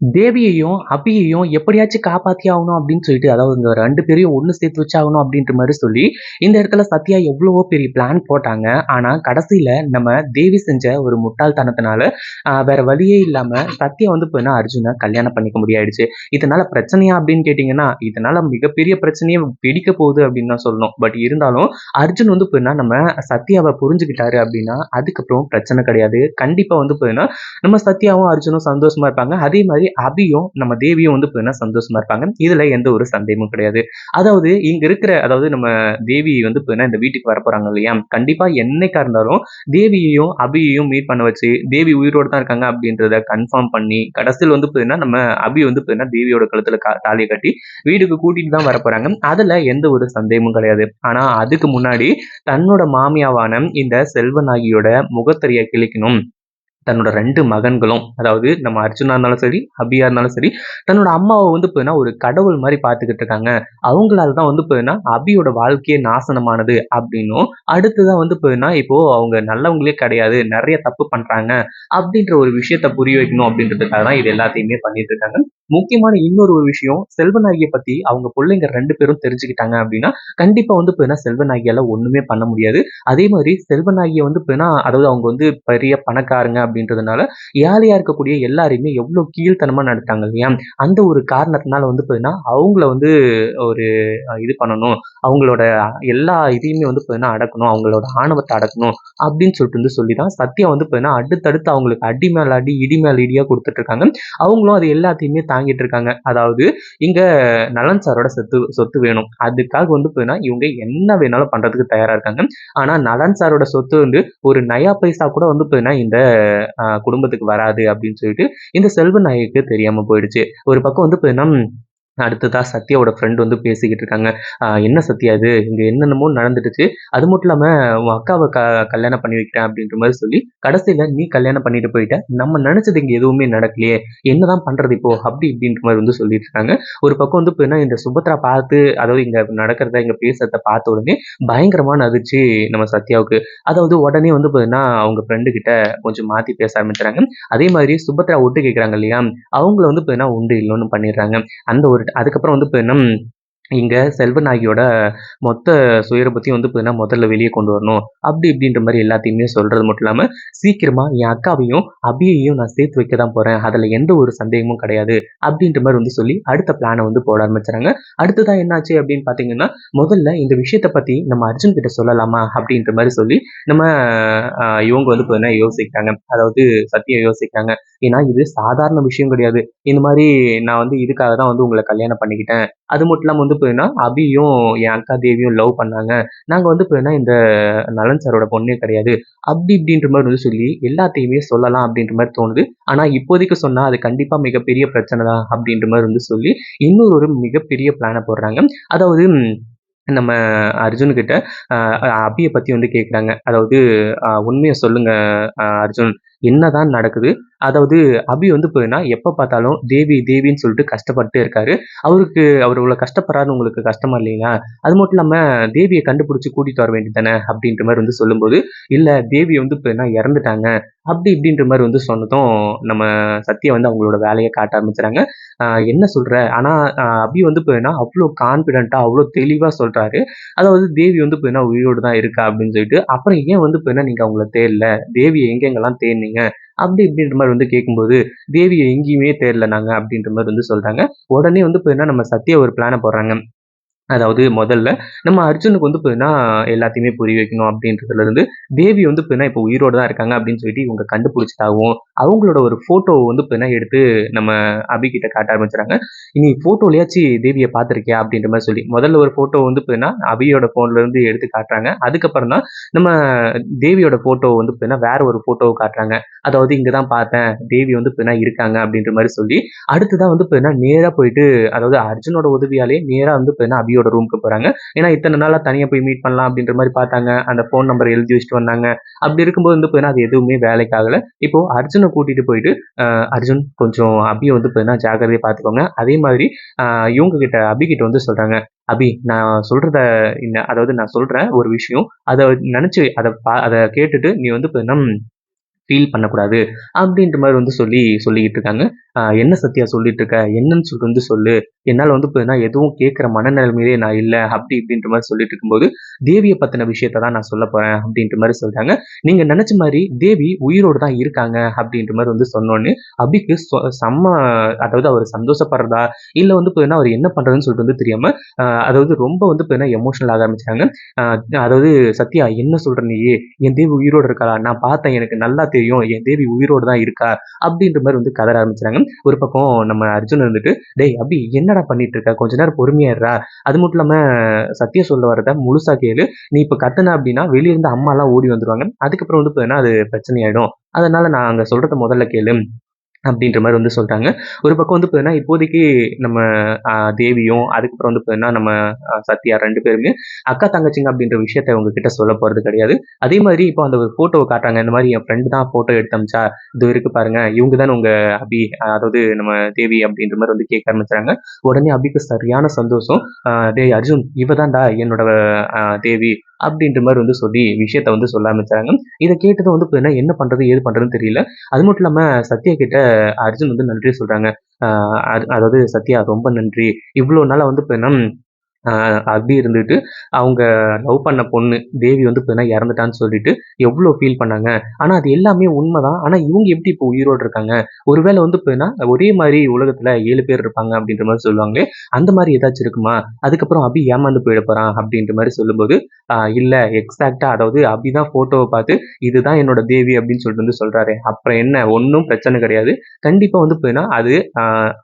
தேவியையும், அபியையும் எப்படியாச்சும் காப்பாத்தி ஆகணும் அப்படின்னு சொல்லிட்டு, அதாவது இந்த ரெண்டு பேரையும் ஒன்று சேர்த்து வச்சாகணும் அப்படின்ற மாதிரி சொல்லி, இந்த இடத்துல சத்யா எவ்வளவோ பெரிய பிளான் போட்டாங்க. ஆனால் கடைசியில் நம்ம தேவி செஞ்ச ஒரு முட்டாள்தனத்தினால, வேற வழியே இல்லாமல் சத்யா வந்து இப்போ என்ன அர்ஜுனை கல்யாணம் பண்ணிக்க முடியாயிடுச்சு. இதனால பிரச்சனையா அப்படின்னு கேட்டிங்கன்னா இதனால மிகப்பெரிய பிரச்சனையே வெடிக்க போகுது அப்படின்னு தான் சொல்லணும். பட் இருந்தாலும் அர்ஜுன் வந்து பார்த்தீங்கன்னா நம்ம சத்யாவை புரிஞ்சுக்கிட்டாரு அப்படின்னா, அதுக்கப்புறம் பிரச்சனை கிடையாது. கண்டிப்பாக வந்து போயினா நம்ம சத்யாவும், அர்ஜுனும் சந்தோஷமா இருப்பாங்க. அதே மாதிரி மாதிரி அபியும், நம்ம தேவியும் வந்து பார்த்தீங்கன்னா சந்தோஷமா இருப்பாங்க. இதுல எந்த ஒரு சந்தேகமும் கிடையாது. அதாவது இங்க இருக்கிற அதாவது நம்ம தேவி வந்து பார்த்தீங்கன்னா இந்த வீட்டுக்கு வரப்போறாங்க இல்லையா? கண்டிப்பா என்னைக்கா இருந்தாலும் தேவியையும், அபியையும் மீட் பண்ண வச்சு, தேவி உயிரோடு தான் இருக்காங்க அப்படின்றத கன்ஃபார்ம் பண்ணி, கடைசியில் வந்து பார்த்தீங்கன்னா நம்ம அபி வந்து பார்த்தீங்கன்னா தேவியோட கழுத்துல தாலியை கட்டி வீட்டுக்கு கூட்டிட்டு தான் வரப்போறாங்க. அதுல எந்த ஒரு சந்தேகமும் கிடையாது. ஆனா அதுக்கு முன்னாடி தன்னோட மாமியாவான இந்த செல்வநாயகியோட முகத்தறிய கிழிக்கணும். தன்னோட ரெண்டு மகன்களும், அதாவது நம்ம அர்ஜுனா இருந்தாலும் சரி, அபியா இருந்தாலும் சரி, தன்னோட அம்மாவை வந்து பார்த்தீங்கன்னா ஒரு கடவுள் மாதிரி பார்த்துக்கிட்டு இருக்காங்க. அவங்களால தான் வந்து பார்த்தீங்கன்னா அபியோட வாழ்க்கையே நாசனமானது அப்படின்னும், அடுத்ததான் வந்து பார்த்தீங்கன்னா இப்போ அவங்க நல்லவங்களே கிடையாது. நிறைய தப்பு பண்றாங்க. அப்படின்ற ஒரு விஷயத்த புரிய வைக்கணும் அப்படின்றதுக்காக தான் இது எல்லாத்தையுமே பண்ணிட்டு இருக்காங்க. முக்கியமான இன்னொரு ஒரு விஷயம், செல்வநாயகியை பத்தி அவங்க பிள்ளைங்க ரெண்டு பேரும் தெரிஞ்சுக்கிட்டாங்க அப்படின்னா, கண்டிப்பா வந்து பார்த்தீங்கன்னா செல்வநாயகியால ஒண்ணுமே பண்ண முடியாது. அதே மாதிரி செல்வநாயகிய வந்து பார்த்தீங்கன்னா, அதாவது அவங்க வந்து பெரிய பணக்காரங்க அப்படின்றதுனால, ஏழையா இருக்கக்கூடிய எல்லாரையுமே எவ்வளவு கீழ்த்தனமா நடத்தாங்க இல்லையா? அந்த ஒரு காரணத்தினால வந்து பார்த்தீங்கன்னா, அவங்கள வந்து ஒரு இது பண்ணணும். அவங்களோட எல்லா இதையுமே வந்து பார்த்தீங்கன்னா அடக்கணும். அவங்களோட ஆணவத்தை அடக்கணும். அப்படின்னு சொல்லிட்டு வந்து சொல்லி தான் சத்யா வந்து பார்த்தீங்கன்னா, அடுத்தடுத்து அவங்களுக்கு அடி மேல அடி, இடி மேல இடியா கொடுத்துட்டு இருக்காங்க. அவங்களும் அது எல்லாத்தையுமே தாங்கிட்டு இருக்காங்க. அதாவது இங்க நலன் சாரோட சொத்து சொத்து வேணும். அதுக்காக வந்து பார்த்தீங்கன்னா, இவங்க என்ன வேணாலும் பண்றதுக்கு தயாரா இருக்காங்க. ஆனா நலன் சாரோட சொத்து வந்து ஒரு நயா பைசா கூட வந்து பார்த்தீங்கன்னா, இந்த குடும்பத்துக்கு வராது அப்படின்னு சொல்லிட்டு இந்த செல்வ நாயக்கு தெரியாம போயிடுச்சு. ஒரு பக்கம் வந்து பார்த்தீங்கன்னா, அடுத்ததா சத்யாவோட ஃப்ரெண்ட் வந்து பேசிக்கிட்டு இருக்காங்க. என்ன சத்யா இது? இங்கே என்னென்னமோ நடந்துட்டுச்சு அது மட்டும் இல்லாமல் உன் அக்காவை க கல்யாணம் பண்ணி வைக்கிறேன்" அப்படின்ற மாதிரி சொல்லி, கடைசியில் நீ கல்யாணம் பண்ணிட்டு போயிட்ட. நம்ம நினச்சது இங்கே எதுவுமே நடக்கலையே. என்னதான் பண்ணுறது இப்போ? அப்படி இப்படின்ற மாதிரி வந்து சொல்லிட்டு இருக்காங்க. ஒரு பக்கம் வந்து இப்போ இந்த சுபத்ரா பார்த்து அதாவது இங்கே நடக்கிறத, இங்கே பேசுறத பார்த்த உடனே பயங்கரமான அதிர்ச்சி நம்ம சத்யாவுக்கு. அதாவது உடனே வந்து பார்த்தீங்கன்னா, அவங்க ஃப்ரெண்டு கிட்ட கொஞ்சம் மாற்றி பேச ஆரம்பிச்சுறாங்க. அதே மாதிரி சுபத்ரா ஒட்டு கேட்குறாங்க இல்லையா? அவங்கள வந்து பார்த்தீங்கன்னா உண்டு இல்லைன்னு பண்ணிடுறாங்க. அந்த ஒரு அதுக்கப்புறம் வந்து இப்போ என்ன இங்கே செல்வநாயகியோட மொத்த சுயரூபத்தையும் வந்து பார்த்தீங்கன்னா, முதல்ல வெளியே கொண்டு வரணும். அப்படி இப்படின்ற மாதிரி எல்லாத்தையுமே சொல்கிறது மட்டும் இல்லாமல் சீக்கிரமாக என் அக்காவையும், அபியையும் நான் சேர்த்து வைக்க தான் போகிறேன் அதில் எந்த ஒரு சந்தேகமும் கிடையாது. அப்படின்ற மாதிரி வந்து சொல்லி அடுத்த பிளானை வந்து போட ஆரம்பிச்சுறாங்க. அடுத்ததான் என்னாச்சு அப்படின்னு பார்த்தீங்கன்னா, முதல்ல இந்த விஷயத்தை பற்றி நம்ம அர்ஜுன் கிட்ட சொல்லலாமா? அப்படின்ற மாதிரி சொல்லி நம்ம இவங்க வந்து பார்த்தீங்கன்னா யோசிக்கிறாங்க. அதாவது சத்தியம் யோசிக்கிறாங்க. ஏன்னா இது சாதாரண விஷயம் கிடையாது. இந்த மாதிரி நான் வந்து இதுக்காக தான் வந்து உங்களை கல்யாணம் பண்ணிக்கிட்டேன். அது மட்டும் இல்லாமல் வந்து பார்த்தீங்கன்னா, அபியும் என் அக்கா தேவியும் லவ் பண்ணாங்க. நாங்கள் வந்து பார்த்தீங்கன்னா, இந்த நலன் சாரோட பொண்ணே கிடையாது. அப்படி இப்படின்ற மாதிரி வந்து சொல்லி எல்லாத்தையுமே சொல்லலாம் அப்படின்ற மாதிரி தோணுது. ஆனால் இப்போதைக்கு சொன்னால் அது கண்டிப்பாக மிகப்பெரிய பிரச்சனை தான் அப்படின்ற மாதிரி வந்து சொல்லி, இன்னொரு ஒரு மிகப்பெரிய பிளானை போடுறாங்க. அதாவது நம்ம அர்ஜுன் அபியை பற்றி வந்து கேட்குறாங்க. அதாவது உண்மையை சொல்லுங்கள் சொல்லுங்க அர்ஜுன். என்னதான் நடக்குது? அதாவது அபி வந்து பார்த்தீங்கன்னா, எப்போ பார்த்தாலும் தேவி தேவின்னு சொல்லிட்டு கஷ்டப்பட்டு இருக்காரு. அவருக்கு அவர் இவ்வளோ கஷ்டப்படுறாருன்னு உங்களுக்கு கஷ்டமா இல்லைங்களா? அது மட்டும் இல்லாமல் தேவியை கண்டுபிடிச்சி கூட்டிட்டு வர வேண்டியது தானே அப்படின்ற மாதிரி வந்து சொல்லும்போது, இல்லை தேவி வந்து பார்த்தீங்கன்னா இறந்துட்டாங்க. அப்படி இப்படின்ற மாதிரி வந்து சொன்னதும், நம்ம சத்யா வந்து அவங்களோட வேலையை காட்ட ஆரம்பிச்சுறாங்க. என்ன சொல்கிற ஆனால் அபி வந்து பார்த்தீங்கன்னா, அவ்வளோ கான்ஃபிடென்ட்டாக அவ்வளோ தெளிவாக சொல்கிறாரு அதாவது தேவி வந்து பார்த்தீங்கன்னா உயிரோடு தான் இருக்கா அப்படின்னு சொல்லிட்டு. அப்புறம் ஏன் வந்து பார்த்தீங்கன்னா, நீங்கள் அவங்கள தேடல? தேவியை எங்கெங்கெல்லாம் தேடுனீங்க? அப்படி இப்படின்ற மாதிரி வந்து கேட்கும்போது, தேவியை எங்கேயுமே தேடல நாங்கள் அப்படின்ற மாதிரி வந்து சொல்கிறாங்க உடனே வந்து பார்த்தீங்கன்னா, நம்ம சத்யா ஒரு பிளானை போடுறாங்க. அதாவது முதல்ல நம்ம அர்ஜுனுக்கு வந்து பார்த்தீங்கன்னா, எல்லாத்தையுமே புரிய வைக்கணும் அப்படின்றதுல இருந்து தேவி வந்து பார்த்தீங்கன்னா, இப்போ உயிரோடு தான் இருக்காங்க அப்படின்னு சொல்லிட்டு இவங்க கண்டுபிடிச்சதாகவும் அவங்களோட ஒரு ஃபோட்டோவை வந்து பார்த்தீங்கன்னா எடுத்து நம்ம அபிகிட்ட காட்ட ஆரம்பிச்சுறாங்க. இனி ஃபோட்டோலயாச்சு தேவியை பார்த்துருக்கியா?" அப்படின்ற மாதிரி சொல்லி. முதல்ல ஒரு ஃபோட்டோ வந்து பார்த்தீங்கன்னா, அபியோட ஃபோன்ல இருந்து எடுத்து காட்டுறாங்க. அதுக்கப்புறம் தான் நம்ம தேவியோட ஃபோட்டோ வந்து பார்த்தீங்கன்னா, வேற ஒரு ஃபோட்டோவை காட்டுறாங்க. அதாவது இங்கே தான் பார்த்தேன். தேவி வந்து பார்த்தீங்கன்னா இருக்காங்க" அப்படின்ற மாதிரி சொல்லி, அடுத்ததா வந்து பார்த்தீங்கன்னா, நேராக போயிட்டு அதாவது அர்ஜுனோட உதவியாலே நேராக வந்து பார்த்தீங்கன்னா, அபியோட ரூமுக்கு போறாங்க. ஏன்னா இத்தனை நாளா தனியாக போய் மீட் பண்ணலாம் அப்படின்ற மாதிரி பார்த்தாங்க. அந்த ஃபோன் நம்பர் எழுதி வச்சுட்டு வந்தாங்க. அப்படி இருக்கும்போது வந்து பார்த்தீங்கன்னா, அது எதுவுமே வேலைக்கு ஆகலை இப்போ அர்ஜுனை கூட்டிட்டு போயிட்டு, "அர்ஜுன் கொஞ்சம் அபியை வந்து பார்த்தீங்கன்னா ஜாக்கிரதையை பார்த்துக்கோங்க. அதே மாதிரி இவங்க கிட்ட அபி கிட்ட வந்து சொல்றாங்க. அபி நான் சொல்றத என்ன அதாவது நான் சொல்றேன் ஒரு விஷயம். அதை நினைச்சு அதை பா அதை கேட்டுட்டு நீ வந்து பார்த்தீங்கன்னா ஃபீல் பண்ணக்கூடாது." அப்படின்ற மாதிரி வந்து சொல்லி சொல்லிக்கிட்டு இருக்காங்க. என்ன சத்யா சொல்லிட்டு இருக்க என்னன்னு சொல்லிட்டு வந்து சொல்லு. என்னால் வந்து பார்த்தீங்கன்னா எதுவும் கேட்குற மனநிலைமையிலே நான் இல்லை. அப்படி இப்படின்ற மாதிரி சொல்லிட்டு இருக்கும்போது தேவியை பற்றின விஷயத்தை தான் நான் சொல்ல போகிறேன் அப்படின்ற மாதிரி சொல்கிறாங்க நீங்கள் நினச்ச மாதிரி தேவி உயிரோடு தான் இருக்காங்க அப்படின்ற மாதிரி வந்து சொன்னோன்னு அபிக்கு சொ- செம்ம அதாவது அவர் சந்தோஷப்படுறதா? இல்லை வந்து பார்த்தீங்கன்னா அவர் என்ன பண்ணுறதுன்னு சொல்லிட்டு வந்து தெரியாமல் அதாவது ரொம்ப வந்து பார்த்தீங்கன்னா எமோஷனல் ஆக ஆரம்பிச்சாங்க அதாவது சத்யா என்ன சொல்கிற நீ என் தேவி உயிரோடு இருக்கா நான் பார்த்தேன் எனக்கு நல்லா தெரியும். என் தேவி உயிரோடு தான் இருக்கா? அப்படின்ற மாதிரி வந்து கதற ஆரம்பிச்சாங்க ஒரு பக்கம் நம்ம அர்ஜுன் இருந்துட்டு டேய் அபி என்னடா பண்ணிட்டு இருக்க கொஞ்ச நேரம் பொறுமையா அது மட்டும் இல்லாம சத்யா சொல்ல வரத முழுசா கேளு. நீ இப்ப கத்துன அப்படின்னா வெளியிருந்து அம்மா எல்லாம் ஓடி வந்துருவாங்க. அதுக்கப்புறம் வந்து பார்த்தீங்கன்னா அது பிரச்சனையாயிடும். அதனால நான் அங்க சொல்றத முதல்ல கேளு. அப்படின்ற மாதிரி வந்து சொல்கிறாங்க ஒரு பக்கம் வந்து பார்த்தீங்கன்னா இப்போதைக்கு நம்ம தேவியும் அதுக்கப்புறம் வந்து பார்த்தீங்கன்னா நம்ம சத்யா ரெண்டு பேருமே அக்கா தங்கச்சிங்க அப்படின்ற விஷயத்த அவங்க கிட்ட சொல்ல போகிறது கிடையாது. அதே மாதிரி இப்போ அந்த ஒரு காட்டுறாங்க. இந்த மாதிரி என் ஃப்ரெண்டு தான் ஃபோட்டோ எடுத்தமிச்சா இது இருக்கு பாருங்க இவங்க தான் உங்க அபி அதாவது நம்ம தேவி அப்படின்ற மாதிரி வந்து கேட்க ஆரம்பிச்சாங்க. உடனே அபிக்கு சரியான சந்தோஷம். ஆஹ், டேய் அர்ஜுன் இவ தான்டா என்னோட தேவி அப்படின்ற மாதிரி வந்து சொல்லி விஷயத்த வந்து சொல்ல ஆரம்பிச்சாங்க. இதை கேட்டதும் வந்து என்ன பண்றது ஏது பண்றதுன்னு தெரியல. அது மட்டும் இல்லாம சத்யா கிட்ட அர்ஜுன் வந்து நன்றி சொல்றாங்க. அதாவது சத்யா ரொம்ப நன்றி. இவ்வளோ நாளாக வந்து இப்போ என்ன அப்படி இருந்துட்டு அவங்க லவ் பண்ண பொண்ணு தேவி வந்து இப்போதான் இறந்துட்டான்னு சொல்லிட்டு எவ்வளோ ஃபீல் பண்ணாங்க. ஆனால் அது எல்லாமே உண்மைதான். ஆனால் இவங்க எப்படி இப்போ உயிரோடு இருக்காங்க? ஒருவேளை வந்து பார்த்தீங்கன்னா ஒரே மாதிரி உலகத்தில் ஏழு பேர் இருப்பாங்க அப்படின்ற மாதிரி சொல்லுவாங்களே அந்த மாதிரி ஏதாச்சும் இருக்குமா? அதுக்கப்புறம் அபி ஏமாந்து போயிட போகிறான் அப்படின்ற மாதிரி சொல்லும்போது இல்லை எக்ஸாக்டாக அதாவது அபி தான் ஃபோட்டோவை பார்த்து இதுதான் என்னோட தேவி அப்படின்னு சொல்லிட்டு வந்து சொல்கிறாரு அப்புறம் என்ன? ஒன்றும் பிரச்சனை கிடையாது. கண்டிப்பாக வந்து போயினா அது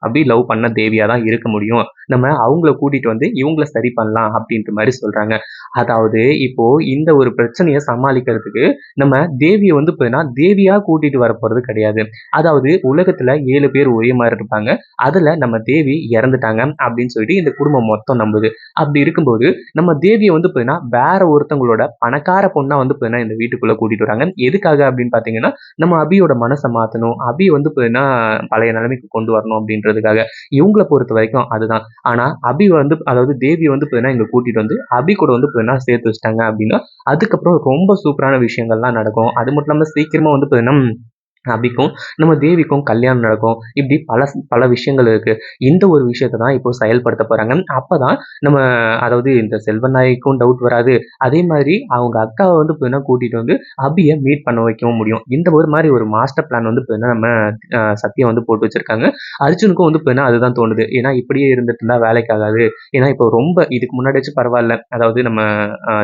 அபி லவ் பண்ண தேவியாக தான் இருக்க முடியும். நம்ம அவங்கள கூட்டிகிட்டு வந்து இவங்கள சரி பண்ணலாம் அப்படின்ற மாதிரி சொல்றாங்க. அதாவது இப்போ இந்த ஒரு பிரச்சனையை சமாளிக்கிறதுக்கு நம்ம தேவியை வந்து பார்த்தீங்கன்னா தேவியா கூட்டிட்டு வர போறது கிடையாது. அதாவது உலகத்துல ஏழு பேர் ஒரே மாதிரி இருப்பாங்க. அதுல நம்ம தேவி இறந்துட்டாங்க அப்படின்னு சொல்லிட்டு இந்த குடும்பம் மொத்தம் நம்புது. அப்படி இருக்கும்போது நம்ம தேவியை வந்து பார்த்தீங்கன்னா வேற ஒருத்தவங்களோட பணக்கார பொண்ணா வந்து பார்த்தீங்கன்னா இந்த வீட்டுக்குள்ள கூட்டிட்டு வராங்க. எதுக்காக அப்படின்னு பார்த்தீங்கன்னா நம்ம அபியோட மனசை மாத்தணும். அபி வந்து பார்த்தீங்கன்னா பழைய நிலைமைக்கு கொண்டு வரணும் அப்படின்றதுக்காக. இவங்களை பொறுத்த வரைக்கும் அதுதான். ஆனா அபி வந்து அதாவது தேவி வந்து பார்த்தீங்கன்னா எங்களை கூட்டிட்டு வந்து அபி கூட வந்து பார்த்தீங்கன்னா சேர்த்து வச்சிட்டாங்க அப்படின்னா அதுக்கப்புறம் ரொம்ப சூப்பரான விஷயங்கள்லாம் நடக்கும். அது மட்டும் இல்லாமல் சீக்கிரமா வந்து பார்த்தீங்கன்னா அபிக்கும் நம்ம தேவிக்கும் கல்யாணம் நடக்கும். இப்படி பல பல விஷயங்கள் இருக்குது இந்த ஒரு விஷயத்தை தான் இப்போ செயல்படுத்த அப்போ தான் நம்ம அதாவது இந்த செல்வநாயகிக்கும் டவுட் வராது. அதே மாதிரி அவங்க அக்காவை வந்து பார்த்தீங்கன்னா கூட்டிகிட்டு வந்து அபியை மீட் பண்ண வைக்கவும் முடியும். இந்த ஒரு மாதிரி ஒரு மாஸ்டர் பிளான் வந்து பார்த்தீங்கன்னா நம்ம சத்தியம் வந்து போட்டு வச்சுருக்காங்க. அர்ஜுனுக்கும் வந்து பார்த்தீங்கன்னா அதுதான் தோணுது. ஏன்னா இப்படியே இருந்துட்டு இருந்தால் வேலைக்கு ஆகாது. ஏன்னா இப்போ ரொம்ப இதுக்கு முன்னாடி வச்சு பரவாயில்ல. அதாவது நம்ம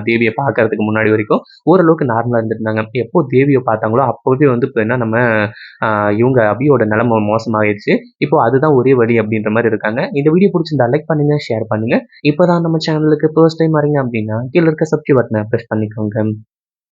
தேவியை பார்க்கறதுக்கு முன்னாடி வரைக்கும் ஓரளவுக்கு நார்மலாக இருந்துருந்தாங்க எப்போ தேவியை பார்த்தாங்களோ அப்போவே வந்து பார்த்தீங்கன்னா நம்ம இவங்க அபியோட நிலைமை மோசமாகிடுச்சு இப்போ அதுதான் ஒரே வழி அப்படின்ற மாதிரி இருக்காங்க. இந்த வீடியோ பிடிச்சிருந்தா லைக் பண்ணுங்க ஷேர் பண்ணுங்க. இப்போதான் நம்ம சேனலுக்கு ஃபர்ஸ்ட் டைம் வரீங்க அப்படின்னா கீழே இருக்க சப்ஸ்கிரைப் பட்டனை ப்ரெஸ் பண்ணிக்கோங்க.